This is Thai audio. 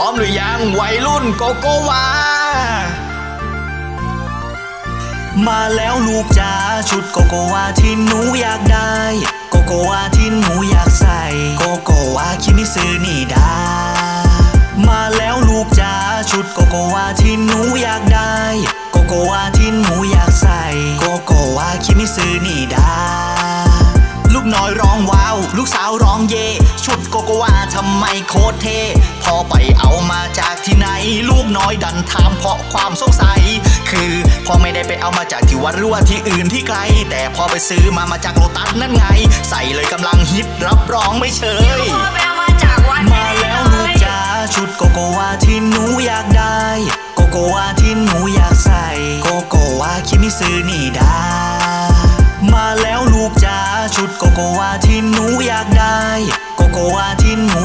พร้อมหรือยังวัยรุ่นโกโกวา มาแล้วลูกจ๋าชุดโกโกวาที่หนูอยากได้ โกโกวาที่หนูอยากใส่ โกโกวาคิมิซึนี่ดา มาแล้วลูกจ๋าชุดโกโกวาที่หนูอยากได้ โกโกวาที่หนูอยากใส่ โกโกวาคิมิซึนี่ดา ลูกน้อยรอ ลูกสาวร้องเย่ชุดโกโกวาทำไมโคตรเท่พอไปเอามาจากที่ไหน ลูกน้อยดันถามเพราะความสงสัย คือพ่อไม่ได้ไปเอามาจากที่วัดหรือว่าที่อื่นที่ไกล แต่พอไปซื้อมามาจากโลตัสนั่นไง ใส่เลยกำลังฮิตรับรองไม่เชยพ่อไปเอามาจากวัดมาแล้วลูกจ๋าชุดโกโกวาที่หนูอยากได้ โกโกวาที่หนูอยากใส่ โกโกวาคิมิซึนี่ด ชุดโกโกวาที่หนูอยากได้ โกโกวาที่หนู